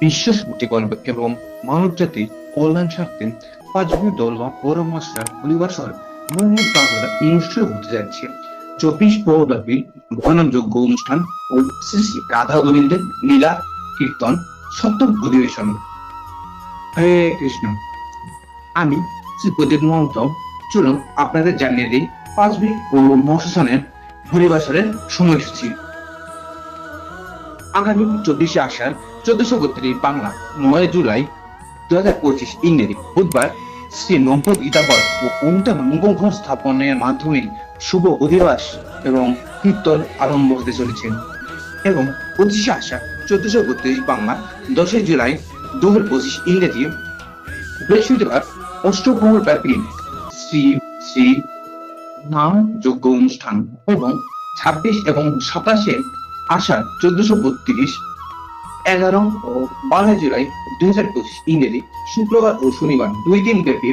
বিশ্ব শান্তি করবে এবং মানব জাতির কল্যাণ স্বার্থে পাঁচটি দল বা পরামর্শা পরিবাসর মূল কামনা অনুষ্ঠিত হতে যাচ্ছে। চব্বিশ পৌরব্যাপী গ্রহণযোগ্য অনুষ্ঠান ও শ্রী শ্রী রাধা গোবিন্দের লীলা, কীর্তন সপ্তম অধিবেশন। হরে কৃষ্ণ, আমি শ্রী প্রদীপ মহন্ত। চলুন আপনাদের জানিয়ে দিই পাঁচ মিনিট পূর্ব মহাশাসনের হরিবাসরের সময়সূচি। আগামী চব্বিশে আষাঢ় চোদ্দশো বত্রিশ বাংলা নয় জুলাই দু হাজার পঁচিশ ইংরেজি বুধবার শ্রী নব্য গীতাপদ ও অন্তিম মঙ্গল ঘর স্থাপনের মাধ্যমে শুভ অধিবাস এবং কীর্তন আরম্ভ হতে চলেছে। এবং পঁচিশে আষাঢ় চোদ্দশো বত্রিশ বাংলা দশই জুলাই দু হাজার পঁচিশ ইংরেজি বৃহস্পতিবার অষ্টপ্রহর ব্যাপী শ্রী শ্রী নাম যোগ্য অনুষ্ঠান এবং ছাব্বিশ এবং সাতাশে আষাঢ় চোদ্দশো বত্রিশ, এগারো ও বারো জুলাই দুই হাজার পঁচিশ ইংরেজি শুক্রবার ও শনিবার দুই দিন ব্যাপী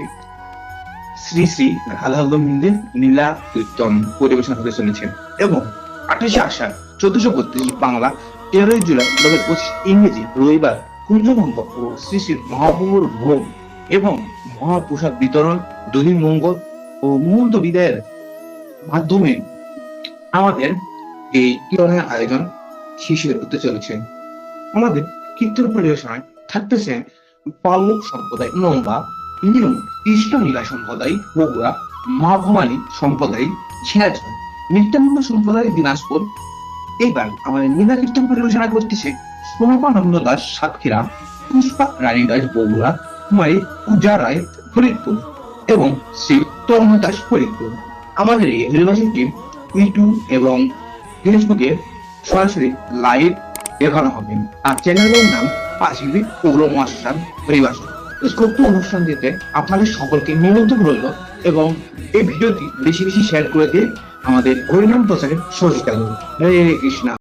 শ্রী শ্রী রাধা নীলা কীর্তন পরিবেশন হতে চলেছে এবং আঠাশে আষাঢ় চোদ্দশো বত্রিশ বাংলা তেরোই জুলাই দু হাজার পঁচিশ ইংরেজি রবিবার কুঞ্জভঙ্গ ও শ্রী শ্রী মহাপ্রভুর ভোগ এবং মহাপ্রসাদ বিতরণ দৈহিক মঙ্গল ও মুহূর্ত বিদায়ের মাধ্যমে আমাদের এই কীর্তনের আয়োজন শেষে হতে চলেছে। আমাদের কীর্তন পরিবেশনায় থাকতেছে পালক সম্প্রদায় নম্বা নিয়ম কৃষ্ণ নীলা সম্প্রদায়, বগুড়া মা সম্প্রদায় ছিয়াঝর নিত্যানন্দ সম্প্রদায়, দিনাজপুর। এইবার আমাদের নীলা কীর্তন পরিবেশনা করতেছে সোমাপানন্দ দাস সাতক্ষীরা, পুষ্পা রানী দাস বগুড়া, কুমারী পূজা রায় ফরিদপুর এবং শ্রী তরুণ দাস ফরিদপুর। আমাদের এই হরিবাসী টিম ইউটিউব এবং ফেসবুকে সরাসরি লাইভ দেখানো হবে। আর চ্যানেলের নাম পাশিবি পৌর মহাশ্রাম পরিবাস স্কোপ্ত অনুষ্ঠান দিতে আপনাদের সকলকে নিমন্ত্রণ রইল এবং এই ভিডিওটি বেশি বেশি শেয়ার করে দিয়ে আমাদের হরিনাম প্রচারে সহযোগিতা করুন। হরে কৃষ্ণা।